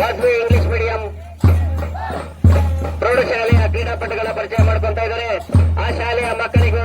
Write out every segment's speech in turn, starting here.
ವಾಗ್ಮಿ English medium ಪ್ರೌಢಶಾಲೆಯ ಕ್ರೀಡಾಪಟುಗಳ ಪರಿಚಯ ಮಾಡ್ಕೊಂತ ಇದ್ದಾರೆ. ಆ ಶಾಲೆಯ ಮಕ್ಕಳಿಗೆ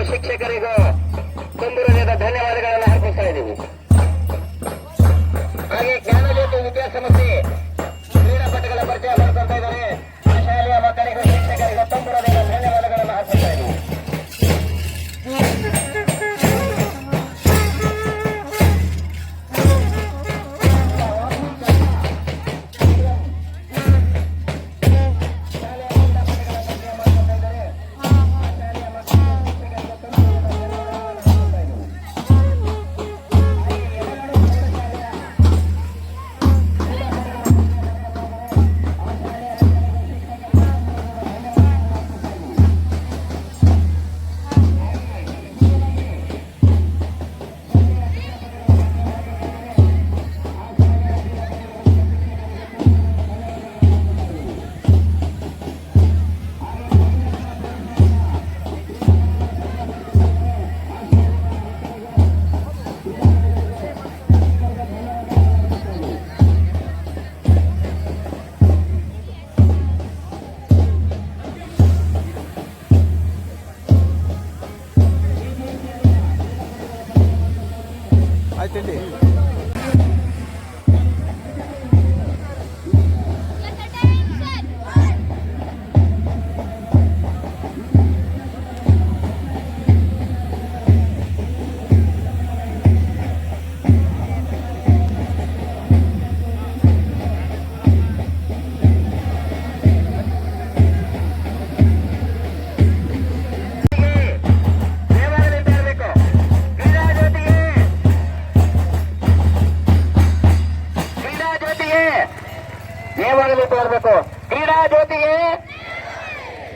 ದೇವಾಲಯದಿಂದ ತೋರ್ಬೇಕು ಕ್ರೀಡಾ ಜ್ಯೋತಿಗೆ?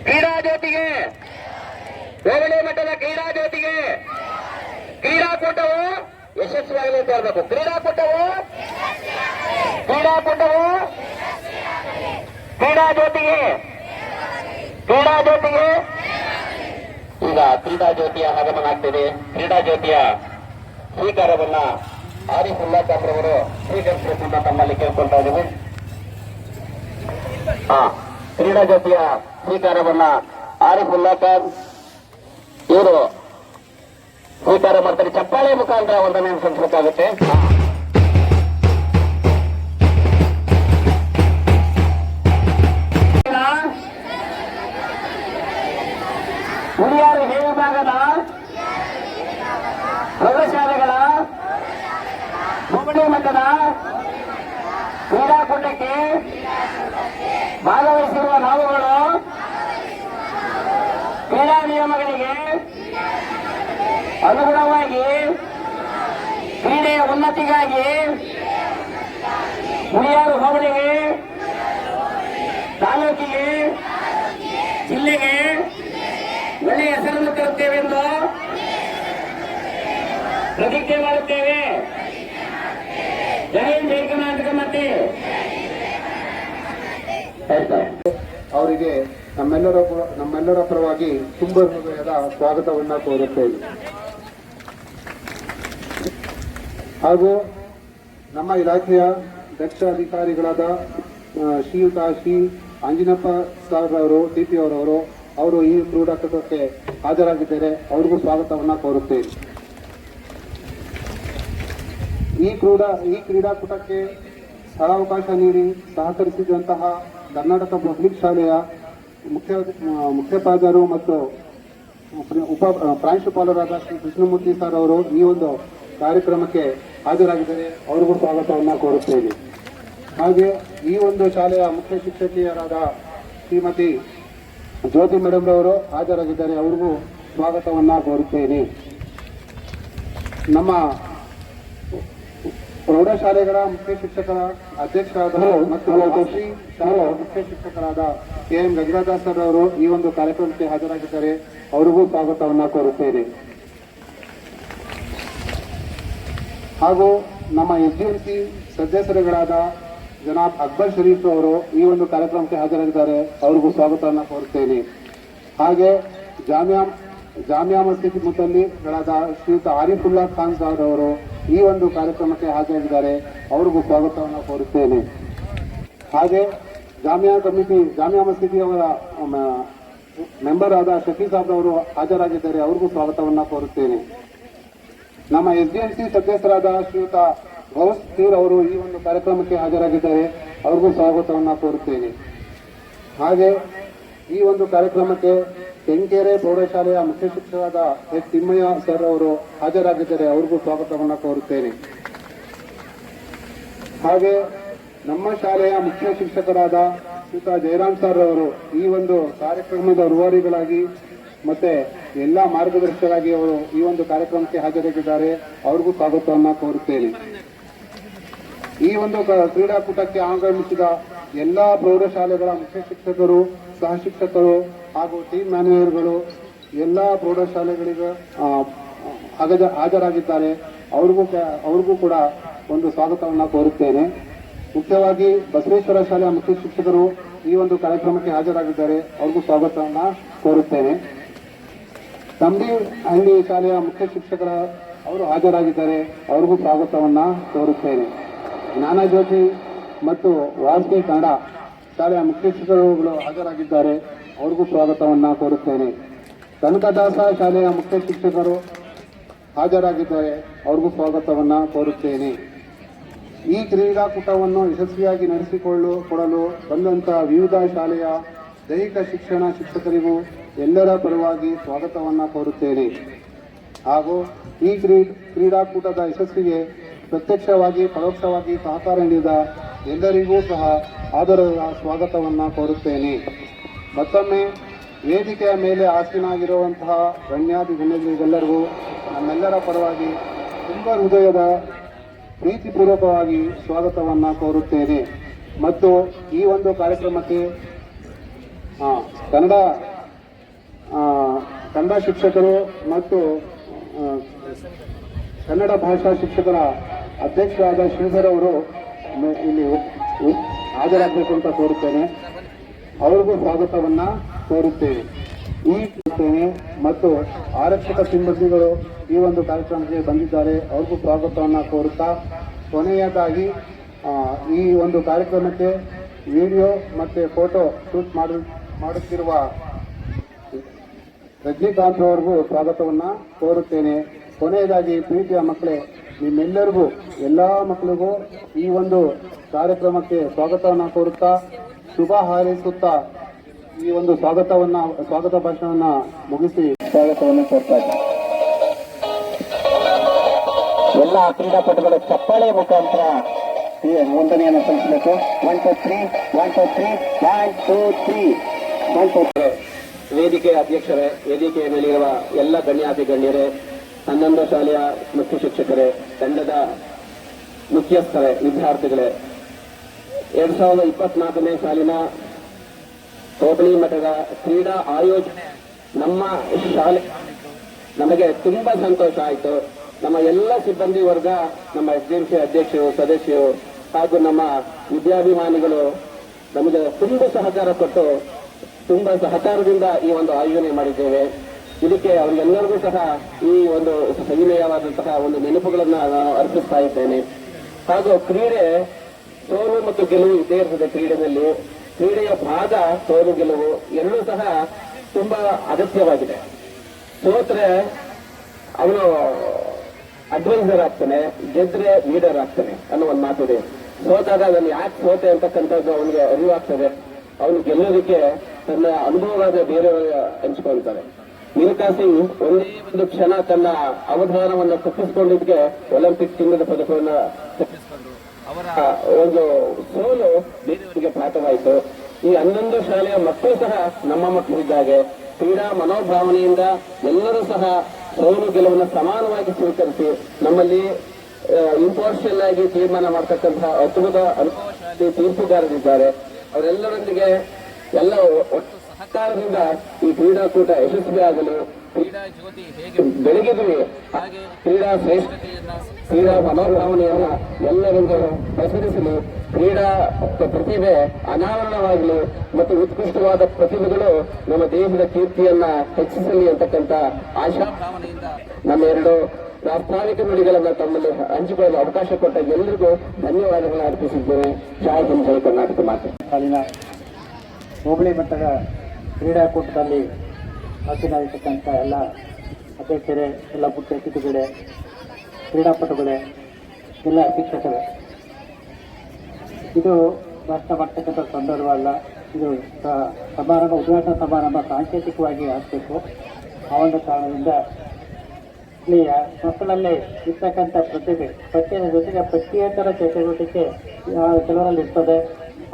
ಕ್ರೀಡಾ ಜ್ಯೋತಿಗೆ? ಹೋಬಳಿ ಮಟ್ಟದ ಕ್ರೀಡಾ ಜ್ಯೋತಿಗೆ? ಕ್ರೀಡಾಕೂಟವು ಯಶಸ್ವಿಯಾಗಲಿ ಅಂತ ಹೇಳ್ಬೇಕು. ಕ್ರೀಡಾಕೂಟವು ಕ್ರೀಡಾಕೂಟವು ಕ್ರೀಡಾ ಜ್ಯೋತಿಗೆ? ಕ್ರೀಡಾ ಜ್ಯೋತಿಗೆ? ಈಗ ಕ್ರೀಡಾ ಜ್ಯೋತಿಯ ಆಗಮನ ಆಗ್ತಿದೆ. ಕ್ರೀಡಾ ಜ್ಯೋತಿಯ ಸ್ವೀಕಾರವನ್ನ ಆರಿಫ್ ಉಲ್ಲಾ ಅವರು ಸ್ವೀಕರಿಸಬೇಕು ಅಂತ ತಮ್ಮಲ್ಲಿ ಕೇಳ್ಕೊಳ್ತಾ ಇದ್ದೀವಿ. ಕ್ರೀಡಾ ಜೊತೆಯ ಸ್ವೀಕಾರವನ್ನ ಆರಿಫ್ ಉಲ್ಲಾ ಖಾನ್ ಇವರು ಸ್ವೀಕಾರ ಮಾಡ್ತಾರೆ ಚಪ್ಪಾಳೆ ಮುಖಾಂತರ ಒಂದನೇ ಸಲ್ಲಿಸಬೇಕಾಗುತ್ತೆ ಹಾ. ಹುಲಿಯಾರು ಹೇ ವಿಭಾಗದ ಪ್ರೌಢಶಾಲೆಗಳ ಹೋಬಳಿ ಮಟ್ಟದ ಕ್ರೀಡಾಕೂಟಕ್ಕೆ ಭಾಗವಹಿಸಿರುವ ನಾವುಗಳು ಕ್ರೀಡಾ ನಿಯಮಗಳಿಗೆ ಅನುಗುಣವಾಗಿ ಕ್ರೀಡೆಯ ಉನ್ನತಿಗಾಗಿ ಹುಳಿಯಾರು ಹೋಬಳಿಗೆ, ತಾಲೂಕಿಗೆ, ಜಿಲ್ಲೆಗೆ ಒಳ್ಳೆಯ ಹೆಸರನ್ನು ತರುತ್ತೇವೆ ಎಂದು ಪ್ರತಿಜ್ಞೆ ಮಾಡುತ್ತೇವೆ. ಜೈ ಜೈ ಕರ್ನಾಟಕ ಮತ್ತೆ ಅವರಿಗೆ ನಮ್ಮೆಲ್ಲರ ನಮ್ಮೆಲ್ಲರ ಪರವಾಗಿ ತುಂಬ ಹೃದಯದ ಸ್ವಾಗತವನ್ನ ಕೋರುತ್ತೇವೆ ಹಾಗೂ ನಮ್ಮ ಇಲಾಖೆಯ ದಕ್ಷ ಅಧಿಕಾರಿಗಳಾದ ಶ್ರೀಯುತ ಶ್ರೀ ಅಂಜಿನಪ್ಪ ಸರ್ ಅವರು ಟಿ ಪಿ ಅವರವರು ಅವರು ಈ ಕ್ರೀಡಾಕೂಟಕ್ಕೆ ಹಾಜರಾಗಿದ್ದಾರೆ. ಅವ್ರಿಗೂ ಸ್ವಾಗತವನ್ನ ಕೋರುತ್ತೇವೆ ಈ ಕ್ರೀಡಾ, ಈ ಕ್ರೀಡಾಕೂಟಕ್ಕೆ ಸ್ಥಳಾವಕಾಶ ನೀಡಿ ಸಹಕರಿಸಿದಂತಹ ಕರ್ನಾಟಕ ಪಬ್ಲಿಕ್ ಶಾಲೆಯ ಮುಖ್ಯ ಮುಖ್ಯೋಪಾಧ್ಯಾಯರು ಮತ್ತು ಉಪ ಪ್ರಾಂಶುಪಾಲರಾದ ಶ್ರೀ ಕೃಷ್ಣಮೂರ್ತಿ ಸರ್ ಅವರು ಈ ಒಂದು ಕಾರ್ಯಕ್ರಮಕ್ಕೆ ಹಾಜರಾಗಿದ್ದಾರೆ ಅವರಿಗೂ ಸ್ವಾಗತವನ್ನು ಕೋರುತ್ತೇನೆ. ಹಾಗೆ ಈ ಒಂದು ಶಾಲೆಯ ಮುಖ್ಯ ಶಿಕ್ಷಕಿಯರಾದ ಶ್ರೀಮತಿ ಜ್ಯೋತಿ ಮೇಡಮ್ ರವರು ಹಾಜರಾಗಿದ್ದಾರೆ ಅವರಿಗೂ ಸ್ವಾಗತವನ್ನು ಕೋರುತ್ತೇನೆ. ನಮ್ಮ ಪ್ರೌಢಶಾಲೆಗಳ ಮುಖ್ಯ ಶಿಕ್ಷಕರ ಅಧ್ಯಕ್ಷರಾದ ಮತ್ತು ಶ್ರೀ ಶಾಲಾ ಮುಖ್ಯ ಶಿಕ್ಷಕರಾದ ಕೆ ಎಂ ಸರ್ ಅವರು ಈ ಒಂದು ಕಾರ್ಯಕ್ರಮಕ್ಕೆ ಹಾಜರಾಗಿದ್ದಾರೆ. ಅವರಿಗೂ ಸ್ವಾಗತವನ್ನು ಕೋರುತ್ತೇನೆ. ಹಾಗೂ ನಮ್ಮ ಎಸ್ ಡಿ ಎಂ ಸಿ ಸದಸ್ಯರುಗಳಾದ ಜನಾಬ್ ಅಕ್ಬರ್ ಶರೀಫ್ ಅವರು ಈ ಒಂದು ಕಾರ್ಯಕ್ರಮಕ್ಕೆ ಹಾಜರಾಗಿದ್ದಾರೆ. ಅವರಿಗೂ ಸ್ವಾಗತವನ್ನು ಕೋರುತ್ತೇನೆ. ಹಾಗೆ ಜಾಮಿಯಾ ಜಾಮಿಯಾ ಮಸ್ಜಿದ್ ಮುತಲ್ಲಿಗಳಾದ ಶ್ರೀಯುತ ಆರಿಫುಲ್ಲಾ ಖಾನ್ ಸಾರ್ ಅವರು ಈ ಒಂದು ಕಾರ್ಯಕ್ರಮಕ್ಕೆ ಹಾಜರಾಗಿದ್ದಾರೆ ಅವರಿಗೂ ಸ್ವಾಗತವನ್ನು ಕೋರುತ್ತೇನೆ. ಹಾಗೆ ಜಾಮಿಯಾ ಕಮಿಟಿ, ಜಾಮಿಯಾ ಮಸೀದಿಯವರ ಮೆಂಬರ್ ಆದ ಶಫಿ ಸಾಬ್ ಅವರು ಹಾಜರಾಗಿದ್ದಾರೆ. ಅವ್ರಿಗೂ ಸ್ವಾಗತವನ್ನು ಕೋರುತ್ತೇನೆ. ನಮ್ಮ ಎಸ್ ಡಿ ಎಂ ಸಿ ಸದಸ್ಯರಾದ ಶ್ರೀಯುತ ಗೌಸ್ ತೀರ್ ಅವರು ಈ ಒಂದು ಕಾರ್ಯಕ್ರಮಕ್ಕೆ ಹಾಜರಾಗಿದ್ದಾರೆ. ಅವ್ರಿಗೂ ಸ್ವಾಗತವನ್ನು ಕೋರುತ್ತೇನೆ. ಹಾಗೆ ಈ ಒಂದು ಕಾರ್ಯಕ್ರಮಕ್ಕೆ ಕೆಂಕೆರೆ ಪ್ರೌಢಶಾಲೆಯ ಮುಖ್ಯ ಶಿಕ್ಷಕರಾದ ಎಸ್ ತಿಮ್ಮಯ್ಯ ಸರ್ ಅವರು ಹಾಜರಾಗಿದ್ದಾರೆ ಅವ್ರಿಗೂ ಸ್ವಾಗತವನ್ನು ಕೋರುತ್ತೇನೆ. ಹಾಗೆ ನಮ್ಮ ಶಾಲೆಯ ಮುಖ್ಯ ಶಿಕ್ಷಕರಾದ ಶ್ರೀತಾ ಜಯರಾಮ್ ಸರ್ ಅವರು ಈ ಒಂದು ಕಾರ್ಯಕ್ರಮದ ರೂವಾರಿಗಳಾಗಿ ಮತ್ತೆ ಎಲ್ಲ ಮಾರ್ಗದರ್ಶಕರಾಗಿ ಅವರು ಈ ಒಂದು ಕಾರ್ಯಕ್ರಮಕ್ಕೆ ಹಾಜರಾಗಿದ್ದಾರೆ. ಅವ್ರಿಗೂ ಸ್ವಾಗತವನ್ನು ಕೋರುತ್ತೇನೆ. ಈ ಒಂದು ಕ್ರೀಡಾಕೂಟಕ್ಕೆ ಆಗಮಿಸಿದ ಎಲ್ಲಾ ಪ್ರೌಢಶಾಲೆಗಳ ಮುಖ್ಯ ಶಿಕ್ಷಕರು, ಸಹ ಶಿಕ್ಷಕರು ಹಾಗೂ ಟೀಮ್ ಮ್ಯಾನೇಜರ್ಗಳು ಎಲ್ಲಾ ಪ್ರೌಢಶಾಲೆಗಳಿಗೆ ಹಾಜ- ಹಾಜರಾಗಿದ್ದಾರೆ. ಅವ್ರಿಗೂ ಅವ್ರಿಗೂ ಕೂಡ ಒಂದು ಸ್ವಾಗತವನ್ನು ಕೋರುತ್ತೇನೆ. ಮುಖ್ಯವಾಗಿ ಬಸವೇಶ್ವರ ಶಾಲೆಯ ಮುಖ್ಯ ಶಿಕ್ಷಕರು ಈ ಒಂದು ಕಾರ್ಯಕ್ರಮಕ್ಕೆ ಹಾಜರಾಗಿದ್ದಾರೆ. ಅವ್ರಿಗೂ ಸ್ವಾಗತವನ್ನು ಕೋರುತ್ತೇನೆ. ತಂಬಿ ಹಳ್ಳಿ ಶಾಲೆಯ ಮುಖ್ಯ ಶಿಕ್ಷಕರ ಅವರು ಹಾಜರಾಗಿದ್ದಾರೆ. ಅವ್ರಿಗೂ ಸ್ವಾಗತವನ್ನು ಕೋರುತ್ತೇನೆ. ಜ್ಞಾನಜ್ಯೋತಿ ಮತ್ತು ವಾಲ್ಮೀಕಿ ಕನ್ನಡ ಶಾಲೆಯ ಮುಖ್ಯ ಶಿಕ್ಷಕರುಗಳು ಹಾಜರಾಗಿದ್ದಾರೆ. ಅವ್ರಿಗೂ ಸ್ವಾಗತವನ್ನು ಕೋರುತ್ತೇನೆ. ಕನಕದಾಸ ಶಾಲೆಯ ಮುಖ್ಯ ಶಿಕ್ಷಕರು ಹಾಜರಾಗಿದ್ದಾರೆ. ಅವ್ರಿಗೂ ಸ್ವಾಗತವನ್ನು ಕೋರುತ್ತೇನೆ. ಈ ಕ್ರೀಡಾಕೂಟವನ್ನು ಯಶಸ್ವಿಯಾಗಿ ನಡೆಸಿಕೊಳ್ಳು, ಕೊಡಲು ಬಂದಂಥ ವಿವಿಧ ಶಾಲೆಯ ದೈಹಿಕ ಶಿಕ್ಷಣ ಶಿಕ್ಷಕರಿಗೂ ಎಲ್ಲರ ಪರವಾಗಿ ಸ್ವಾಗತವನ್ನು ಕೋರುತ್ತೇನೆ. ಹಾಗೂ ಈ ಕ್ರೀ, ಕ್ರೀಡಾಕೂಟದ ಯಶಸ್ಸಿಗೆ ಪ್ರತ್ಯಕ್ಷವಾಗಿ, ಪರೋಕ್ಷವಾಗಿ ಸಹಕಾರ ನೀಡಿದ ಎಲ್ಲರಿಗೂ ಸಹ ಆದರದ ಸ್ವಾಗತವನ್ನು ಕೋರುತ್ತೇನೆ. ಮತ್ತೊಮ್ಮೆ ವೇದಿಕೆಯ ಮೇಲೆ ಆಸೀನಾಗಿರುವಂತಹ ಗಣ್ಯಾದಿ ಗಣ್ಯರಿಗೆಲ್ಲರಿಗೂ ನಮ್ಮೆಲ್ಲರ ಪರವಾಗಿ ತುಂಬ ಹೃದಯದ ಪ್ರೀತಿಪೂರ್ವಕವಾಗಿ ಸ್ವಾಗತವನ್ನು ಕೋರುತ್ತೇನೆ. ಮತ್ತು ಈ ಒಂದು ಕಾರ್ಯಕ್ರಮಕ್ಕೆ ಕನ್ನಡ ಕನ್ನಡ ಶಿಕ್ಷಕರು ಮತ್ತು ಕನ್ನಡ ಭಾಷಾ ಶಿಕ್ಷಕರ ಅಧ್ಯಕ್ಷರಾದ ಶ್ರೀಧರ್ ಅವರು ಇಲ್ಲಿ ಹಾಜರಾಗಬೇಕು ಅಂತ ಕೋರುತ್ತೇನೆ. ಅವರಿಗೂ ಸ್ವಾಗತವನ್ನ ಕೋರುತ್ತೇವೆ. ಈ ಮತ್ತು ಆರಕ್ಷಕ ಸಿಬ್ಬಂದಿಗಳು ಈ ಒಂದು ಕಾರ್ಯಕ್ರಮಕ್ಕೆ ಬಂದಿದ್ದಾರೆ. ಅವ್ರಿಗೂ ಸ್ವಾಗತವನ್ನು ಕೋರುತ್ತಾ, ಕೊನೆಯದಾಗಿ ಈ ಒಂದು ಕಾರ್ಯಕ್ರಮಕ್ಕೆ ವಿಡಿಯೋ ಮತ್ತೆ ಫೋಟೋ ಶೂಟ್ ಮಾಡ, ಮಾಡುತ್ತಿರುವ ರಜನಿಕಾಂತ್ ಅವ್ರಿಗೂ ಸ್ವಾಗತವನ್ನು ಕೋರುತ್ತೇನೆ. ಕೊನೆಯದಾಗಿ ಪ್ರೀತಿಯ ಮಕ್ಕಳೇ ನಿಮ್ಮೆಲ್ಲರಿಗೂ ಎಲ್ಲ ಮಕ್ಕಳಿಗೂ ಈ ಒಂದು ಕಾರ್ಯಕ್ರಮಕ್ಕೆ ಸ್ವಾಗತವನ್ನು ಕೋರುತ್ತಾ ಶುಭ ಹಾರೈಸುತ್ತಾ ಈ ಒಂದು ಸ್ವಾಗತವನ್ನ ಸ್ವಾಗತ ಭಾಷಣವನ್ನ ಮುಗಿಸಿ. ಸ್ವಾಗತವನ್ನು ಕೋರ್ತಾ ಇದ್ದೀನಿ. ಎಲ್ಲ ಕ್ರೀಡಾಪಟುಗಳು ಚಪ್ಪಾಳೆ ಮುಖಾಂತರ ಈ ವಂದನೆಯನ್ನು ಸಲ್ಲಿಸಬೇಕು. One two three one two three one two three one two ವೇದಿಕೆ ಅಧ್ಯಕ್ಷರೇ ವೇದಿಕೆಯ ಮೇಲಿರುವ ಎಲ್ಲ ಗಣ್ಯಾತಿ ಗಣ್ಯರೇ ಹನ್ನೊಂದು ಶಾಲೆಯ ಮುಖ್ಯ ಶಿಕ್ಷಕರೇ, ತಂಡದ ಮುಖ್ಯಸ್ಥರೇ, ವಿದ್ಯಾರ್ಥಿಗಳೇ. ಎರಡ್ ಸಾವಿರದ ಇಪ್ಪತ್ನಾಲ್ಕನೇ ಸಾಲಿನ ಹೋಬಳಿ ಮಠದ ಕ್ರೀಡಾ ಆಯೋಜನೆ ನಮ್ಮ ಶಾಲೆ ನಮಗೆ ತುಂಬಾ ಸಂತೋಷ ಆಯಿತು. ನಮ್ಮ ಎಲ್ಲ ಸಿಬ್ಬಂದಿ ವರ್ಗ, ನಮ್ಮ ಎಸ್ ಡಿ ಅಧ್ಯಕ್ಷರು, ಸದಸ್ಯರು ಹಾಗೂ ನಮ್ಮ ವಿದ್ಯಾಭಿಮಾನಿಗಳು ನಮಗೆ ತುಂಬ ಸಹಕಾರ ಕೊಟ್ಟು, ತುಂಬಾ ಸಹಕಾರದಿಂದ ಈ ಒಂದು ಆಯೋಜನೆ ಮಾಡಿದ್ದೇವೆ. ಇದಕ್ಕೆ ಅವರಿಗೆಲ್ಲರಿಗೂ ಸಹ ಈ ಒಂದು ಸವಿನಯವಾದಂತಹ ಒಂದು ನೆನಪುಗಳನ್ನ ನಾನು ಅರ್ಪಿಸ್ತಾ ಇದ್ದೇನೆ. ಹಾಗೂ ಕ್ರೀಡೆ, ಸೋಲು ಮತ್ತು ಗೆಲುವು ಇದ್ದೇ ಇರ್ತದೆ ಕ್ರೀಡೆಯಲ್ಲಿ ಕ್ರೀಡೆಯ ಭಾಗ, ಸೋಲು, ಗೆಲುವು ಎರಡೂ ಸಹ ತುಂಬಾ ಅಗತ್ಯವಾಗಿದೆ. ಸೋತ್ರೆ ಅವನು ಅಡ್ವೈಸರ್ ಆಗ್ತಾನೆ ಗೆದ್ರೆ ಲೀಡರ್ ಆಗ್ತಾನೆ ಅನ್ನೋ ಒಂದು ಮಾತಿದೆ. ಸೋತಾಗ ನಾನು ಯಾಕೆ ಸೋತೆ ಅಂತಕ್ಕಂಥದ್ದು ಅವನಿಗೆ ಅರಿವಾಗ್ತದೆ. ಅವನು ಗೆಲ್ಲೋದಕ್ಕೆ ತನ್ನ ಅನುಭವವಾದ ಬೇರೆಯವರಿಗೆ ಹಂಚ್ಕೊಳ್ತಾರೆ ಮಿಲ್ಕಾ ಸಿಂಗ್ ಒಂದೇ ಒಂದು ಕ್ಷಣ ತನ್ನ ಅವಧಾನವನ್ನು ತಪ್ಪಿಸಿಕೊಂಡಿದ್ದಕ್ಕೆ ಒಲಿಂಪಿಕ್ ಚಿನ್ನದ ಪದಕವನ್ನು ತಪ್ಪಿಸಿಕೊಂಡು ಅವರ ಒಂದು ಸೋಲು ಬೇರೆಯವರಿಗೆ ಪಾಠವಾಯಿತು ಈ ಹನ್ನೊಂದು ಶಾಲೆಯ ಮಕ್ಕಳು ಸಹ ನಮ್ಮ ಮಕ್ಕಳಿದ್ದಾಗೆ ಕ್ರೀಡಾ ಮನೋಭಾವನೆಯಿಂದ ಎಲ್ಲರೂ ಸಹ ಸೋಲು ಗೆಲುವನ್ನು ಸಮಾನವಾಗಿ ಸ್ವೀಕರಿಸಿ ನಮ್ಮಲ್ಲಿ ಇಂಪಾರ್ಷಿಯಲ್ ಆಗಿ ತೀರ್ಮಾನ ಮಾಡ್ತಕ್ಕಂತಹ ಅದ್ಭುತ ಅನುಭವಶಾಲಿ ತೀರ್ಪುಗಾರರಿದ್ದಾರೆ. ಅವರೆಲ್ಲರೊಂದಿಗೆ ಎಲ್ಲ ಒಟ್ಟು ಸಹಕಾರದಿಂದ ಈ ಕ್ರೀಡಾಕೂಟ ಯಶಸ್ವಿ ಆಗಲು ಕ್ರೀಡಾ ಜ್ಯೋತಿ ಹೇಗೆ ಬೆಳಗಿದ್ವಿ ಹಾಗೆ ಕ್ರೀಡಾ ಶ್ರೇಷ್ಠತೆಯನ್ನ ಕ್ರೀಡಾ ಮನೋಭಾವನೆಯನ್ನ ಎಲ್ಲರಿಗೂ ಪ್ರಸರಿಸಲು ಕ್ರೀಡಾ ಪ್ರತಿಭೆ ಅನಾವರಣವಾಗಲು ಮತ್ತು ಉತ್ಕೃಷ್ಟವಾದ ಪ್ರತಿಭೆಗಳು ನಮ್ಮ ದೇಶದ ಕೀರ್ತಿಯನ್ನ ಹೆಚ್ಚಿಸಲಿ ಅಂತಕ್ಕಂಥ ಆಶಾಭಾವನೆಯಿಂದ ನಮ್ಮ ಎರಡು ಪ್ರಾಸ್ತಾವಿಕ ನುಡಿಗಳನ್ನ ತಮ್ಮಲ್ಲಿ ಹಂಚಿಕೊಳ್ಳಲು ಅವಕಾಶ ಕೊಟ್ಟ ಎಲ್ಲರಿಗೂ ಧನ್ಯವಾದಗಳನ್ನು ಅರ್ಪಿಸಿದ್ದೇನೆ. ಜೈ ಹಿಂದ್ ಜೈ ಕರ್ನಾಟಕ ಮಾತೆ. ಹೋಬಳಿ ಮಟ್ಟದ ಕ್ರೀಡಾಕೂಟದಲ್ಲಿ ಹಾಕಿನಾಗಿರ್ತಕ್ಕಂಥ ಎಲ್ಲ ಅಧ್ಯಕ್ಷರೇ, ಎಲ್ಲ ಮುಖ್ಯ ಅತಿಥಿಗಳೇ, ಕ್ರೀಡಾಪಟುಗಳೇ, ಎಲ್ಲ ಶಿಕ್ಷಕರೇ. ಇದು ಭಾಷಣ ಮಾಡ್ತಕ್ಕಂಥ ಸಂದರ್ಭ ಅಲ್ಲ. ಇದು ಸಮಾರಂಭ, ಉದ್ಘಾಟನಾ ಸಮಾರಂಭ ಸಾಂಕೇತಿಕವಾಗಿ ಆಗಬೇಕು. ಆ ಒಂದು ಕಾರಣದಿಂದ ಇಲ್ಲಿಯ ಮಕ್ಕಳಲ್ಲಿ ಇರ್ತಕ್ಕಂಥ ಪ್ರತಿಭೆ ಪ್ರತಿಯ ಜೊತೆಗೆ ಪ್ರತ್ಯೇಕರ ಚಟುವಟಿಕೆ ಕೆಲವರಲ್ಲಿ ಇರ್ತದೆ.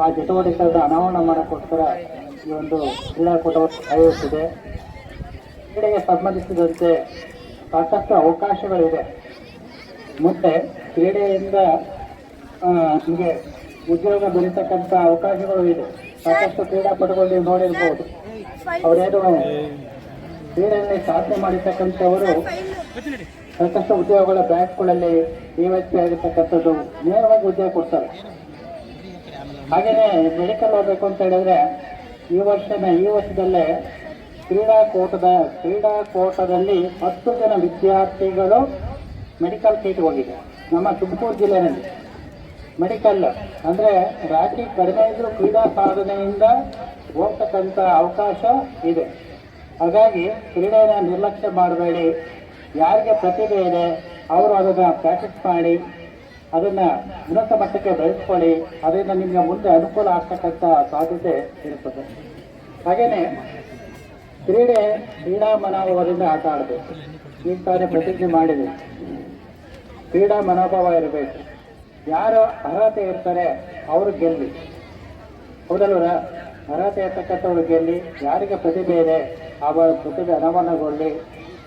ಆ ಚಟುವಟಿಕೆಗಳನ್ನ ಅನಾವರಣ ಮಾಡೋಕ್ಕೋಸ್ಕರ ಈ ಒಂದು ಕ್ರೀಡಾಕೂಟವನ್ನು ಆಯೋಜಿಸಿದೆ. ಕ್ರೀಡೆಗೆ ಸಂಬಂಧಿಸಿದಂತೆ ಸಾಕಷ್ಟು ಅವಕಾಶಗಳಿದೆ ಮುಂದೆ ಕ್ರೀಡೆಯಿಂದ ನಿಮಗೆ ಉದ್ಯೋಗ ದೊರೀತಕ್ಕಂಥ ಅವಕಾಶಗಳು ಇದೆ. ಸಾಕಷ್ಟು ಕ್ರೀಡಾಪಟುಗಳು ನೀವು ನೋಡಿರ್ಬೋದು. ಅವರೇನು ಕ್ರೀಡೆಯಲ್ಲಿ ಸಾಧನೆ ಮಾಡಿರ್ತಕ್ಕಂಥವರು ಸಾಕಷ್ಟು ಉದ್ಯೋಗಗಳ ಬ್ಯಾಂಕ್ಗಳಲ್ಲಿ ನಿವೃತ್ತಿ ಆಗಿರ್ತಕ್ಕಂಥದ್ದು ನೇರವಾಗಿ ಉದ್ಯೋಗ ಕೊಡ್ತಾರೆ. ಹಾಗೆಯೇ ಮೆಡಿಕಲ್ ಹೋಗ್ಬೇಕು ಅಂತ ಹೇಳಿದ್ರೆ ಈ ವರ್ಷದ ಈ ವರ್ಷದಲ್ಲೇ ಕ್ರೀಡಾಕೂಟದ, ಕ್ರೀಡಾಕೂಟದಲ್ಲಿ ಹತ್ತು ಜನ ವಿದ್ಯಾರ್ಥಿಗಳು ಮೆಡಿಕಲ್ ಸೀಟ್ ಹೋಗಿದೆ. ನಮ್ಮ ತುಮಕೂರು ಜಿಲ್ಲೆಯಲ್ಲಿ. ಮೆಡಿಕಲ್ ಅಂದರೆ ರಾಶಿ ಕಡಿಮೆ ಇದ್ದರೂ ಕ್ರೀಡಾ ಸಾಧನೆಯಿಂದ ಹೋಗ್ತಕ್ಕಂಥ ಅವಕಾಶ ಇದೆ. ಹಾಗಾಗಿ ಕ್ರೀಡೆನ ನಿರ್ಲಕ್ಷ್ಯ ಮಾಡಬೇಡಿ. ಯಾರಿಗೆ ಪ್ರತಿಭೆ ಇದೆ, ಅವರು ಅದನ್ನು ಪ್ರಾಕ್ಟೀಸ್ ಮಾಡಿ. ಅದನ್ನ ಉನ್ನತ ಮಟ್ಟಕ್ಕೆ ಬೆಳೆಸ್ಕೊಳ್ಳಿ. ಅದರಿಂದ ನಿಮಗೆ ಮುಂದೆ ಅನುಕೂಲ ಆಗ್ತಕ್ಕಂಥ ಸಾಧ್ಯತೆ ಇರುತ್ತದೆ. ಹಾಗೇನೆ ಕ್ರೀಡೆ ಕ್ರೀಡಾ ಮನೋಭಾವದಿಂದ ಆಟ ಆಡಬೇಕು. ಈಗ ತಾನೇ ಪ್ರತಿಜ್ಞೆ ಮಾಡಿದೆ ಕ್ರೀಡಾ ಮನೋಭಾವ ಇರಬೇಕು. ಯಾರು ಅರ್ಹತೆ ಇರ್ತಾರೆ, ಅವರು ಗೆಲ್ಲಿ. ಹೌದಲ್ವರ? ಅರ್ಹತೆ ಇರ್ತಕ್ಕಂಥವ್ರು ಗೆಲ್ಲಿ, ಯಾರಿಗೆ ಪ್ರತಿಭೆ ಇದೆ, ಆ ಪ್ರತಿಭೆ ಅನಾವರಣಗೊಳ್ಳಿ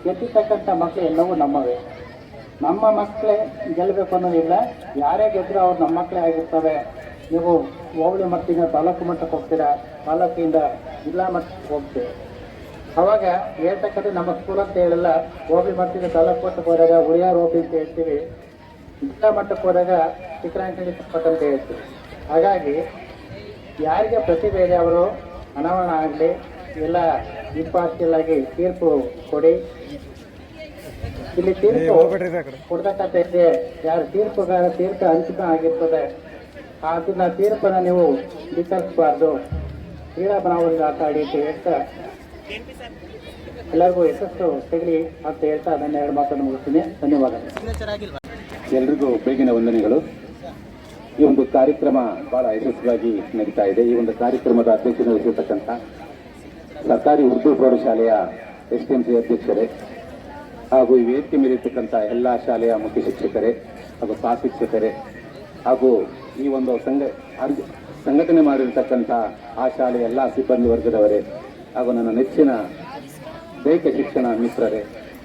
ಗೆದ್ದಿರ್ತಕ್ಕಂಥ ಮಕ್ಕಳು ಎಲ್ಲವೂ ನಮ್ಮವೇ. ನಮ್ಮ ಮಕ್ಕಳೇ ಗೆಲ್ಲಬೇಕು ಅನ್ನೋದಿಲ್ಲ. ಯಾರೇ ಗೆದ್ದರೂ ಅವ್ರು ನಮ್ಮ ಮಕ್ಕಳೇ ಆಗಿರ್ತವೆ ನೀವು ಹೋಬಳಿ ಮಟ್ಟದಿಂದ ತಾಲೂಕು ಮಟ್ಟಕ್ಕೆ ಹೋಗ್ತೀರಾ? ತಾಲೂಕಿಂದ ಜಿಲ್ಲಾ ಮಟ್ಟಕ್ಕೆ ಹೋಗ್ತೀವಿ ಅವಾಗ ಹೇಳ್ತಕ್ಕಂಥ ನಮ್ಮ ಸ್ಕೂಲ್ ಅಂತ ಹೇಳಲ್ಲ, ಹೋಬಳಿ ಮಟ್ಟದಿಂದ ತಾಲೂಕು ಮಟ್ಟಕ್ಕೆ ಹೋದಾಗ ಉಳಿಯಾರ ಹೋಗಿ ಅಂತ ಹೇಳ್ತೀವಿ. ಜಿಲ್ಲಾ ಮಟ್ಟಕ್ಕೆ ಹೋದಾಗ ಚಿಕ್ಕರಂಕಣಿ ಪಟ್ಟ ಅಂತ ಹೇಳ್ತೀವಿ. ಹಾಗಾಗಿ ಯಾರಿಗೆ ಪ್ರತಿಭೆ ಇದೆ ಅವರು ಅನಾವರಣ ಆಗಲಿ ಎಲ್ಲ ಇಂಪಾರ್ಟಿಯಲ್ ಆಗಿ ತೀರ್ಪು ಕೊಡಿ. ಇಲ್ಲಿ ತೀರ್ಪು ಕೊಡ್ತಕ್ಕಂಥ ಯಾರು ತೀರ್ಪುಗಾರ ತೀರ್ಪು ಅಂಚಿತ ಆಗಿರ್ತದೆ. ಅದನ್ನ ತೀರ್ಪನ್ನ ನೀವು ವಿತರಿಸಬಾರ್ದು. ಕ್ರೀಡಾ ಬನಾವಣೆಗೆ ಆಟ ಆಡಿ ಅಂತ ಹೇಳ್ತಾ ಎಲ್ಲರಿಗೂ ಯಶಸ್ಸು ಸಿಗಲಿ ಅಂತ ಹೇಳ್ತಾ ನನ್ನ ಎರಡು ಮಾತನ್ನು ಮುಗಿಸ್ತೀನಿ. ಧನ್ಯವಾದ ಎಲ್ರಿಗೂ ಬೇಗಿನ ವಂದನೆಗಳು. ಈ ಒಂದು ಕಾರ್ಯಕ್ರಮ ಬಹಳ ಯಶಸ್ವಿಯಾಗಿ ನಡೀತಾ ಇದೆ. ಈ ಒಂದು ಕಾರ್ಯಕ್ರಮದ ಅಧ್ಯಕ್ಷತೆ ವಹಿಸಿರ್ತಕ್ಕಂಥ ಸರ್ಕಾರಿ ಉರ್ದು ಪ್ರೌಢಶಾಲೆಯ ಎಸ್ ಟಿ ಎಂ ಸಿ ಅಧ್ಯಕ್ಷರೇ ಹಾಗೂ ಈ ವೇದಿಕೆ ಮೇಲಿರ್ತಕ್ಕಂಥ ಎಲ್ಲ ಶಾಲೆಯ ಮುಖ್ಯ ಶಿಕ್ಷಕರೇ ಹಾಗೂ ಸಹ ಶಿಕ್ಷಕರೇ ಹಾಗೂ ಈ ಒಂದು ಸಂಘ ಸಂಘಟನೆ ಮಾಡಿರ್ತಕ್ಕಂಥ ಆ ಶಾಲೆಯ ಎಲ್ಲ ಸಿಬ್ಬಂದಿ ವರ್ಗದವರೇ ಹಾಗೂ ನನ್ನ ನೆಚ್ಚಿನ ದೈಹಿಕ ಶಿಕ್ಷಣ ಮಿತ್ರರೇ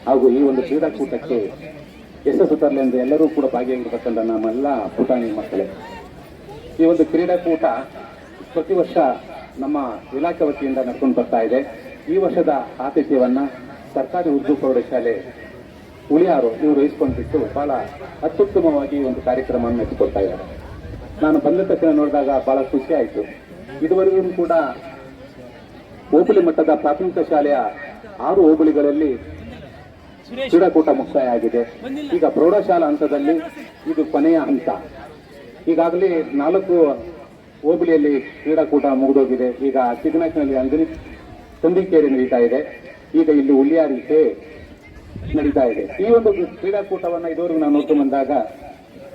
ಹಾಗೂ ಈ ಒಂದು ಕ್ರೀಡಾಕೂಟಕ್ಕೆ ಯಶಸ್ಸು ತರಲಿ ಎಂದು ಎಲ್ಲರೂ ಕೂಡ ಭಾಗಿಯಾಗಿರ್ತಕ್ಕಂಥ ನಮ್ಮೆಲ್ಲ ಪುಟಾಣಿ ಮಕ್ಕಳೇ. ಈ ಒಂದು ಕ್ರೀಡಾಕೂಟ ಪ್ರತಿ ವರ್ಷ ನಮ್ಮ ಇಲಾಖೆ ವತಿಯಿಂದ ನಡ್ಕೊಂಡು ಬರ್ತಾ ಇದೆ. ಈ ವರ್ಷದ ಆತಿಥ್ಯವನ್ನ ಸರ್ಕಾರಿ ಉರ್ದು ಪ್ರೌಢಶಾಲೆ ಉಳಿಯಾರು ಇವರು ವಹಿಸ್ಕೊಂಡ್ಬಿಟ್ಟು ಬಹಳ ಅತ್ಯುತ್ತಮವಾಗಿ ಒಂದು ಕಾರ್ಯಕ್ರಮವನ್ನು ನಡೆಸಿಕೊಡ್ತಾ ಇದ್ದಾರೆ. ನಾನು ಬಂದ ತಕ್ಷಣ ನೋಡಿದಾಗ ಬಹಳ ಖುಷಿ ಆಯಿತು. ಇದುವರೆಗೂ ಕೂಡ ಹೋಬಳಿ ಮಟ್ಟದ ಪ್ರಾಥಮಿಕ ಶಾಲೆಯ ಆರು ಹೋಬಳಿಗಳಲ್ಲಿ ಕ್ರೀಡಾಕೂಟ ಮುಕ್ತಾಯ ಆಗಿದೆ. ಈಗ ಪ್ರೌಢಶಾಲಾ ಹಂತದಲ್ಲಿ ಇದು ಕೊನೆಯ ಹಂತ. ಈಗಾಗಲೇ ನಾಲ್ಕು ಹೋಬಳಿಯಲ್ಲಿ ಕ್ರೀಡಾಕೂಟ ಮುಗಿದೋಗಿದೆ. ಈಗ ಸಿಗ್ನಾಕ್ನಲ್ಲಿ ಅಂಗಡಿ ತಂದಿಕೇರಿ ನಡೀತಾ ಇದೆ. ಈಗ ಇಲ್ಲಿ ಉಳ್ಳಿಯಾರಿಕೆ ನಡೀತಾ ಇದೆ. ಈ ಒಂದು ಕ್ರೀಡಾಕೂಟವನ್ನು ಇದುವರೆಗೂ ನಾವು ನೋಡ್ಕೊಂಡು ಬಂದಾಗ,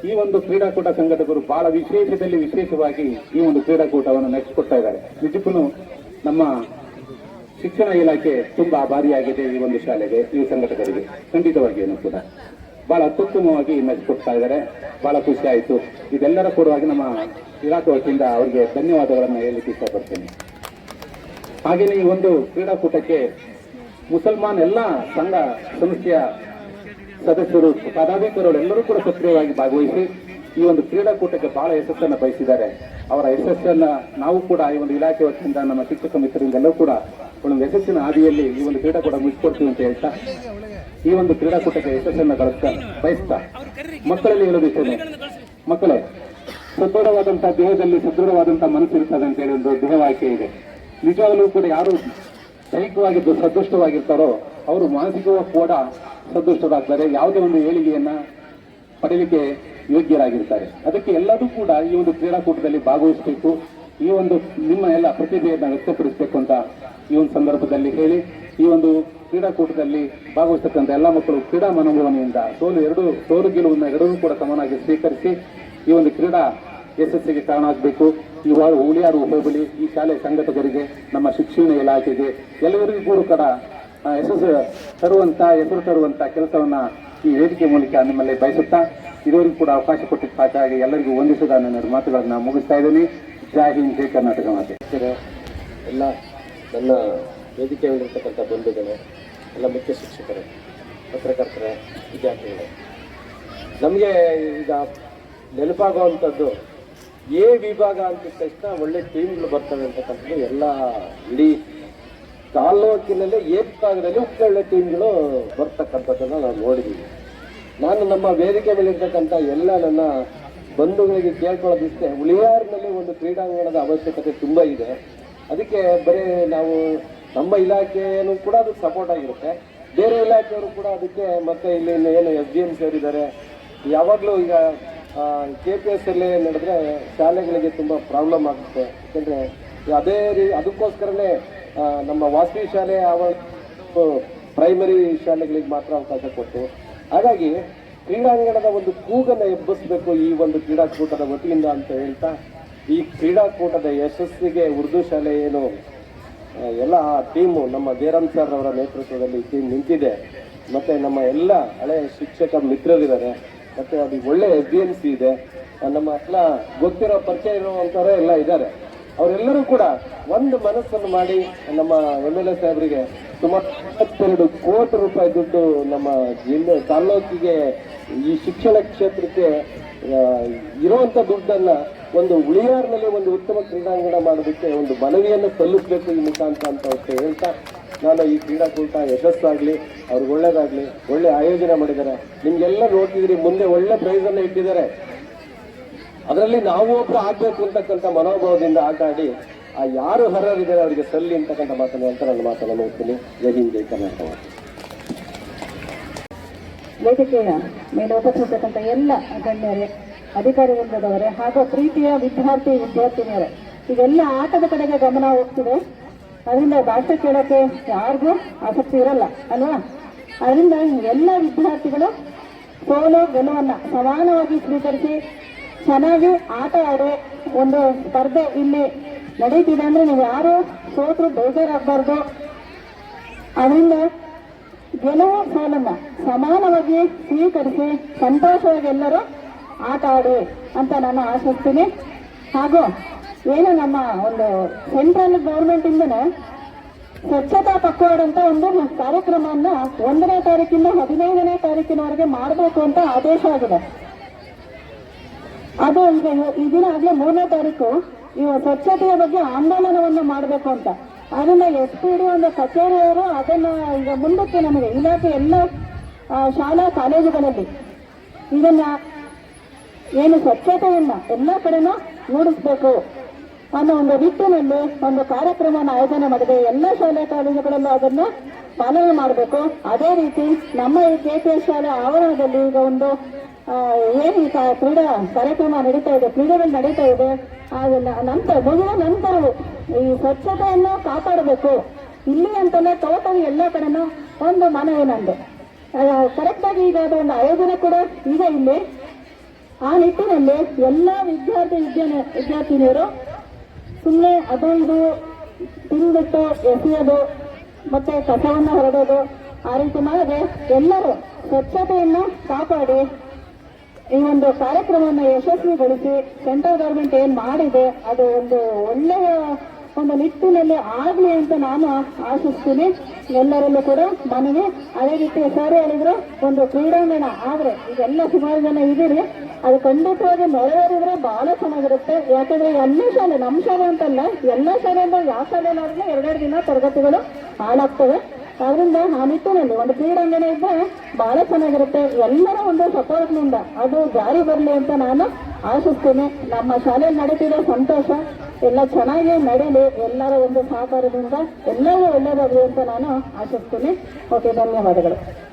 ಈ ಒಂದು ಕ್ರೀಡಾಕೂಟ ಸಂಘಟಕರು ಬಹಳ ವಿಶೇಷದಲ್ಲಿ ವಿಶೇಷವಾಗಿ ಈ ಒಂದು ಕ್ರೀಡಾಕೂಟವನ್ನು ನಡೆಸಿಕೊಡ್ತಾ ಇದ್ದಾರೆ. ನಿಜಕ್ಕೂ ನಮ್ಮ ಶಿಕ್ಷಣ ಇಲಾಖೆ ತುಂಬಾ ಭಾರಿಯಾಗಿದೆ ಈ ಒಂದು ಶಾಲೆಗೆ, ಈ ಸಂಘಟಕರಿಗೆ. ಖಂಡಿತವಾಗಿಯೂ ಕೂಡ. ಬಹಳ ಅತ್ಯುತ್ತಮವಾಗಿ ನಡೆಸಿಕೊಡ್ತಾ ಇದ್ದಾರೆ. ಬಹಳ ಖುಷಿ ಇದೆಲ್ಲರ ಕೂಡವಾಗಿ ನಮ್ಮ ಇಲಾಖೆ ವತಿಯಿಂದ ಅವರಿಗೆ ಧನ್ಯವಾದಗಳನ್ನು ಹೇಳಲಿಕ್ಕೆ ಇಷ್ಟಪಡ್ತೇನೆ. ಹಾಗೆಯೇ ಈ ಒಂದು ಕ್ರೀಡಾಕೂಟಕ್ಕೆ ಮುಸಲ್ಮಾನ್ ಎಲ್ಲ ಸಂಘ ಸಂಸ್ಥೆಯ ಸದಸ್ಯರು ಪದಾಧಿಕಾರಿಗಳೆಲ್ಲರೂ ಕೂಡ ಸಕ್ರಿಯವಾಗಿ ಭಾಗವಹಿಸಿ ಈ ಒಂದು ಕ್ರೀಡಾಕೂಟಕ್ಕೆ ಬಹಳ ಯಶಸ್ಸನ್ನು ಬಯಸಿದ್ದಾರೆ. ಅವರ ಯಶಸ್ಸನ್ನ ನಾವು ಕೂಡ ಈ ಒಂದು ಇಲಾಖೆ ವತಿಯಿಂದ ನಮ್ಮ ಶಿಕ್ಷಕ ಮಿತ್ರರಿಂದೆಲ್ಲರೂ ಕೂಡ ಒಂದು ಯಶಸ್ಸಿನ ಹಾದಿಯಲ್ಲಿ ಈ ಒಂದು ಕ್ರೀಡಾಕೂಟ ಮುಗಿಸ್ಕೊಡ್ತೀವಿ ಅಂತ ಹೇಳ್ತಾ, ಈ ಒಂದು ಕ್ರೀಡಾಕೂಟಕ್ಕೆ ಯಶಸ್ಸನ್ನು ಗಳಿಸ್ತಾ ಬಯಸ್ತಾ ಮಕ್ಕಳಲ್ಲಿ ಹೇಳೋದು ಇಷ್ಟೇ ಮಕ್ಕಳೇ ಸದೃಢವಾದಂತಹ ದೇಹದಲ್ಲಿ ಸದೃಢವಾದಂತಹ ಮನಸ್ಸು ಇರ್ತದೆ ಅಂತ ಹೇಳಿ ಒಂದು ದೇಹವಾಕ್ಯ ಇದೆ. ನಿಜವಾಗಲೂ ಕೂಡ ಯಾರು ದೈಹಿಕವಾಗಿ ದು- ಸದೃಷ್ಟವಾಗಿರ್ತಾರೋ, ಅವರು ಮಾನಸಿಕವಾಗಿ ಕೂಡ ಸದೃಷ್ಟರಾಗ್ತಾರೆ. ಯಾವುದೇ ಒಂದು ಏಳಿಗೆಯನ್ನ ಪಡೆಯಲಿಕ್ಕೆ ಯೋಗ್ಯರಾಗಿರ್ತಾರೆ. ಅದಕ್ಕೆ ಎಲ್ಲರೂ ಕೂಡ ಈ ಒಂದು ಕ್ರೀಡಾಕೂಟದಲ್ಲಿ ಭಾಗವಹಿಸಬೇಕು. ಈ ಒಂದು ನಿಮ್ಮ ಎಲ್ಲ ಪ್ರತಿಭೆಯನ್ನ ವ್ಯಕ್ತಪಡಿಸಬೇಕು ಅಂತ ಈ ಒಂದು ಸಂದರ್ಭದಲ್ಲಿ ಹೇಳಿ, ಈ ಒಂದು ಕ್ರೀಡಾಕೂಟದಲ್ಲಿ ಭಾಗವಹಿಸತಕ್ಕಂಥ ಎಲ್ಲ ಮಕ್ಕಳು ಕ್ರೀಡಾ ಮನೋಭಾವನೆಯಿಂದ ಸೋಲು ಎರಡು, ಸೋಲು ಗೆಲುವನ್ನು ಎರಡನ್ನೂ ಕೂಡ ಸಮನಾಗಿ ಸ್ವೀಕರಿಸಿ ಈ ಒಂದು ಕ್ರೀಡಾ ಯಶಸ್ಸಿಗೆ ಕಾರಣ ಆಗಬೇಕು ಈ ಉಳಿಯಾರು ಹೋಬಳಿ, ಈ ಶಾಲೆ ಸಂಘಟಕರಿಗೆ, ನಮ್ಮ ಶಿಕ್ಷಣ ಇಲಾಖೆಗೆ, ಎಲ್ಲರಿಗೂ ಕೂಡ ಯಶಸ್ಸು ತರುವಂಥ ಹೆಸರು ತರುವಂಥ ಕೆಲಸವನ್ನ ಈ ವೇದಿಕೆ ಮೂಲಕ ನಿಮ್ಮಲ್ಲಿ ಬಯಸುತ್ತಾ, ಇದುವರೆಗೂ ಕೂಡ ಅವಕಾಶ ಕೊಟ್ಟಿದ್ದಕ್ಕಾಗಿ ಎಲ್ಲರಿಗೂ ವಂದಿಸಿದ ನನ್ನ ಮಾತುಗಳನ್ನು ಮುಗಿಸ್ತಾ ಇದ್ದೀನಿ. ಜೈ ಹಿಂದ್, ಜೈ ಕರ್ನಾಟಕ ಮಾತೆ. ಎಲ್ಲ ನನ್ನ ವೇದಿಕೆಯಲ್ಲಿರ್ತಕ್ಕಂಥ ಬಂಧುಗಳು, ಎಲ್ಲ ಮುಖ್ಯ ಶಿಕ್ಷಕರು, ಪತ್ರಕರ್ತರೇ, ವಿದ್ಯಾರ್ಥಿಗಳೇ, ನಮಗೆ ಈಗ ನೆನಪಾಗುವಂಥದ್ದು ಎ ವಿಭಾಗ ಅಂತಿದ್ದ ತಕ್ಷಣ ಒಳ್ಳೆ ಟೀಮ್ಗಳು ಬರ್ತವೆ ಅಂತಕ್ಕಂಥದ್ದು ಎಲ್ಲ ಇಡೀ ತಾಲ್ಲೂಕಿನಲ್ಲೇ ಎ ವಿಭಾಗದಲ್ಲಿ ಒಳ್ಳೆ ಟೀಮ್ಗಳು ಬರ್ತಕ್ಕಂಥದ್ದನ್ನು ನಾವು ನೋಡಿದ್ದೀವಿ ನಾನು ನಮ್ಮ ವೇದಿಕೆ ಮೇಲಿರ್ತಕ್ಕಂಥ ಎಲ್ಲ ನನ್ನ ಬಂಧುಗಳಿಗೆ ಕೇಳ್ಕೊಳ್ಳೋದಿಷ್ಟೇ ಉಳಿಯಾರಿನಲ್ಲಿ ಒಂದು ಕ್ರೀಡಾಂಗಣದ ಅವಶ್ಯಕತೆ ತುಂಬ ಇದೆ. ಅದಕ್ಕೆ ಬರೀ ನಾವು ನಮ್ಮ ಇಲಾಖೆಯೂ ಕೂಡ ಅದಕ್ಕೆ ಸಪೋರ್ಟ್ ಆಗಿರುತ್ತೆ. ಬೇರೆ ಇಲಾಖೆಯವರು ಕೂಡ ಅದಕ್ಕೆ ಮತ್ತೆ ಇಲ್ಲಿ ಏನು ಎಸ್ ಡಿ ಎಂ ಸೇರಿದ್ದಾರೆ. ಯಾವಾಗಲೂ ಈಗ ಕೆ ಪಿ ಎಸ್ ಅಲ್ಲಿ ನಡೆದ್ರೆ ಶಾಲೆಗಳಿಗೆ ತುಂಬ ಪ್ರಾಬ್ಲಮ್ ಆಗುತ್ತೆ. ಯಾಕಂದರೆ ಅದೇ ರೀ ಅದಕ್ಕೋಸ್ಕರನೇ ನಮ್ಮ ವಾಸವಿ ಶಾಲೆ ಆವರಣ ಪ್ರೈಮರಿ ಶಾಲೆಗಳಿಗೆ ಮಾತ್ರ ಅವಕಾಶ ಕೊಟ್ಟು. ಹಾಗಾಗಿ ಕ್ರೀಡಾಂಗಣದ ಒಂದು ಕೂಗನ್ನು ಎಬ್ಬಿಸಬೇಕು ಈ ಒಂದು ಕ್ರೀಡಾಕೂಟದ ವತಿಯಿಂದ ಅಂತ ಹೇಳ್ತಾ ಈ ಕ್ರೀಡಾಕೂಟದ ಯಶಸ್ಸಿಗೆ ಉರ್ದು ಶಾಲೆ ಏನು ಆ, ಎಲ್ಲ ಟೀಮು ನಮ್ಮ ಜಯರಾಮ್ ಸರ್ ಅವರ ನೇತೃತ್ವದಲ್ಲಿ ಟೀಮ್ ನಿಂತಿದೆ. ಮತ್ತೆ ನಮ್ಮ ಎಲ್ಲ ಹಳೆ ಶಿಕ್ಷಕ ಮಿತ್ರರಿದ್ದಾರೆ. ಮತ್ತೆ ಅದು ಒಳ್ಳೆ ಎಸ್ ಡಿ ಎಂ ಸಿ ಇದೆ ನಮ್ಮ ಹತ್ರ ಗೊತ್ತಿರೋ ಪರಿಚಯ ಇರುವಂತವರೇ ಎಲ್ಲ ಇದ್ದಾರೆ. ಅವರೆಲ್ಲರೂ ಕೂಡ ಒಂದು ಮನಸ್ಸನ್ನು ಮಾಡಿ ನಮ್ಮ ಎಂ ಎಲ್ ಎ ಸಾಹೇಬರಿಗೆ ಸುಮಾರು ಇಪ್ಪತ್ತೆರಡು ಕೋಟಿ ರೂಪಾಯಿ ದುಡ್ಡು ನಮ್ಮ ಜಿಲ್ಲೆ ತಾಲ್ಲೂಕಿಗೆ ಈ ಶಿಕ್ಷಣ ಕ್ಷೇತ್ರಕ್ಕೆ ಇರುವಂತ ದುಡ್ಡನ್ನ ಒಂದು ಉಳಿಯಾರ್ನಲ್ಲಿ ಒಂದು ಉತ್ತಮ ಕ್ರೀಡಾಂಗಣ ಮಾಡೋದಕ್ಕೆ ಒಂದು ಮನವಿಯನ್ನು ಸಲ್ಲಿಸಬೇಕು ಈ ಮುಖಾಂತರ ಅಂತ ಅವ್ರು ಹೇಳ್ತಾ ನಾನು ಈ ಕ್ರೀಡಾಕೂಟ ಯಶಸ್ಸಾಗಲಿ, ಅವ್ರಿಗೆ ಒಳ್ಳೇದಾಗಲಿ, ಒಳ್ಳೆ ಆಯೋಜನೆ ಮಾಡಿದ್ದಾರೆ. ನಿಮಗೆಲ್ಲ ನೋಡ್ತಿದ್ರಿ ಮುಂದೆ ಒಳ್ಳೆ ಪ್ರೈಸ್ ಅನ್ನ ಇಟ್ಟಿದ್ದಾರೆ. ಅದರಲ್ಲಿ ನಾವು ಒಬ್ರು ಆಗಬೇಕು ಅಂತಕ್ಕಂಥ ಮನೋಭಾವದಿಂದ ಆಟ ಆಡಿ, ಆ ಯಾರು ಹರರಿದ್ದಾರೆ ಅವರಿಗೆ ಸಲ್ಲಿ ಅಂತಕ್ಕಂಥ ಮಾತನ್ನು ಅಂತ ನನ್ನ ಮಾತನ್ನು ನೋಡ್ತೀನಿ. ಜೈ ಹಿಂದ್, ಜೈ ಕರ್ನಾಟಕ. ವೇದಿಕೆಯ ಮೇಲೆ ಉಪಸ್ಥಿತಕ್ಕಂಥ ಎಲ್ಲ ಗಣ್ಯರೇ ಅಧಿಕಾರಿ ವೃಂದದವರೇ ಹಾಗೂ ಪ್ರೀತಿಯ ವಿದ್ಯಾರ್ಥಿ ವಿದ್ಯಾರ್ಥಿನಿಯರೇ ಇವೆಲ್ಲ ಆಟದ ಕಡೆಗೆ ಗಮನ ಹೋಗ್ತಿದೆ. ಅದರಿಂದ ಭಾಷೆ ಕೇಳೋಕ್ಕೆ ಯಾರಿಗೂ ಆಸಕ್ತಿ ಇರಲ್ಲ, ಅಲ್ವಾ? ಅದರಿಂದ ಎಲ್ಲ ವಿದ್ಯಾರ್ಥಿಗಳು ಸೋಲು, ಗೆಲುವನ್ನು ಸಮಾನವಾಗಿ ಸ್ವೀಕರಿಸಿ ಚೆನ್ನಾಗಿ ಆಟ ಆಡಿ ಒಂದು ಸ್ಪರ್ಧೆ ಇಲ್ಲಿ ನಡೀತಿದೆ ಅಂದ್ರೆ ನೀವು ಯಾರು ಸೋತರು ಬೇಜಾರಾಗಬಾರ್ದು. ಅದರಿಂದ ಗೆಲುವು, ಸೋಲನ್ನ ಸಮಾನವಾಗಿ ಸ್ವೀಕರಿಸಿ ಸಂತೋಷವಾಗಿ ಎಲ್ಲರೂ ಆಟ ಆಡಿ ಅಂತ ನಾನು ಆಶಿಸ್ತೀನಿ. ಹಾಗೂ ಏನು ನಮ್ಮ ಒಂದು ಸೆಂಟ್ರಲ್ ಗೌರ್ಮೆಂಟ್ ಇಂದನೇ ಸ್ವಚ್ಛತಾ ಪಕ್ವಾಡ್ ಅಂತ ಒಂದು ಕಾರ್ಯಕ್ರಮವನ್ನ ಒಂದನೇ ತಾರೀಕಿಂದ ಹದಿನೈದನೇ ತಾರೀಕಿನವರೆಗೆ ಮಾಡಬೇಕು ಅಂತ ಆದೇಶ ಆಗಿದೆ. ಅದು ಈಗ ಈ ದಿನ ಆಗ್ಲೇ ಮೂರನೇ ತಾರೀಕು ಇವ ಸ್ವಚ್ಛತೆಯ ಬಗ್ಗೆ ಆಂದೋಲನವನ್ನು ಮಾಡಬೇಕು ಅಂತ. ಅದನ್ನ ಎಸ್ ಪಿ ಡಿ ಒಂದು ಕಚೇರಿಯವರು ಅದನ್ನ ಈಗ ಮುಂದಕ್ಕೆ ನಮಗೆ ಇಲಾಖೆ ಎಲ್ಲ ಶಾಲಾ ಕಾಲೇಜುಗಳಲ್ಲಿ ಇದನ್ನ ಏನು ಸ್ವಚ್ಛತೆಯನ್ನ ಎಲ್ಲ ಕಡೆನೂ ಮೂಡಿಸ್ಬೇಕು. ಅನ್ನೋ ಒಂದು ನಿಟ್ಟಿನಲ್ಲಿ ಒಂದು ಕಾರ್ಯಕ್ರಮವನ್ನು ಆಯೋಜನೆ ಮಾಡಿದೆ. ಎಲ್ಲ ಶಾಲೆ ಕಾಲೇಜುಗಳಲ್ಲೂ ಅದನ್ನು ಪಾಲನೆ ಮಾಡಬೇಕು. ಅದೇ ರೀತಿ ನಮ್ಮ ಈ ಕೆ ಪಿ ಶಾಲೆ ಆವರಣದಲ್ಲಿ ಈಗ ಒಂದು ಏನು ಈ ಕ್ರೀಡಾ ಕಾರ್ಯಕ್ರಮ ನಡೀತಾ ಇದೆ, ಕ್ರೀಡೆಗಳು ನಡೀತಾ ಇದೆ. ನಂತರ, ಮುಗಿದ ನಂತರವೂ ಈ ಸ್ವಚ್ಛತೆಯನ್ನು ಕಾಪಾಡಬೇಕು. ಇಲ್ಲಿ ಅಂತಲೇ ಟೋಟಲ್ ಎಲ್ಲ ಕಡೆನೂ ಒಂದು ಮನವಿ ನಂದು. ಕರೆಕ್ಟ್ ಆಗಿ ಈಗ ಅದು ಒಂದು ಆಯೋಜನೆ ಕೂಡ ಈಗ ಇಲ್ಲಿ. ಆ ನಿಟ್ಟಿನಲ್ಲಿ ಎಲ್ಲ ವಿದ್ಯಾರ್ಥಿ ವಿದ್ಯಾರ್ಥಿನಿಯರು ಸುಮ್ಮನೆ ಅದು ಇದು ತಿಂದ್ಬಿಟ್ಟು ಎಸೆಯೋದು ಮತ್ತೆ ಕಸವನ್ನು ಹೊರಡೋದು ಆ ರೀತಿ ಮಾಡದೆ ಎಲ್ಲರೂ ಸ್ವಚ್ಛತೆಯನ್ನು ಕಾಪಾಡಿ ಈ ಒಂದು ಕಾರ್ಯಕ್ರಮವನ್ನು ಯಶಸ್ವಿಗೊಳಿಸಿ ಸೆಂಟ್ರಲ್ ಗೌರ್ಮೆಂಟ್ ಏನ್ ಮಾಡಿದೆ ಅದು ಒಂದು ಒಳ್ಳೆಯ ಒಂದು ನಿಟ್ಟಿನಲ್ಲಿ ಆಗ್ಲಿ ಅಂತ ನಾನು ಆಶಿಸ್ತೀನಿ. ಎಲ್ಲರಲ್ಲೂ ಕೂಡ ಮನವಿ. ಅದೇ ರೀತಿ ಸರ್ ಹೇಳಿದ್ರು, ಒಂದು ಕ್ರೀಡಾಂಗಣ ಆದ್ರೆ ಇದೆಲ್ಲ ಸುಮಾರು ಜನ ಇದೀರಿ ಅದು ಖಂಡಿತವಾಗಿ ನೆರವೇರಿದ್ರೆ ಬಹಳ ಚೆನ್ನಾಗಿರುತ್ತೆ. ಯಾಕಂದ್ರೆ ಎಲ್ಲ ಶಾಲೆ ನಮ್ಮ ಶಾಲೆ ಅಂತಲ್ಲ, ಎಲ್ಲ ಶಾಲೆಯಿಂದ ಯಾವ ಶಾಲೆಯಲ್ಲಾದ್ರೂ ಎರಡೆರಡು ದಿನ ತರಗತಿಗಳು ಹಾಳಾಗ್ತವೆ. ಅದರಿಂದ ಆ ನಿಟ್ಟಿನಲ್ಲಿ ಒಂದು ಕ್ರೀಡಾಂಗಣ ಇದ್ದರೆ ಬಹಳ ಚೆನ್ನಾಗಿರುತ್ತೆ. ಎಲ್ಲರ ಒಂದು ಸಪೋರ್ಟ್ನಿಂದ ಅದು ಜಾರಿ ಬರಲಿ ಅಂತ ನಾನು ಆಶಿಸ್ತೇನೆ. ನಮ್ಮ ಶಾಲೆಯಲ್ಲಿ ನಡೀತಿರೋ ಸಂತೋಷ ಎಲ್ಲ ಚೆನ್ನಾಗಿ ನಡೀಲಿ ಎಲ್ಲರ ಒಂದು ಸಹಕಾರದಿಂದ ಎಲ್ಲವೂ ಒಳ್ಳೆಯದಾಗಲಿ ಅಂತ ನಾನು ಆಶಿಸ್ತೀನಿ. ಓಕೆ ಧನ್ಯವಾದಗಳು.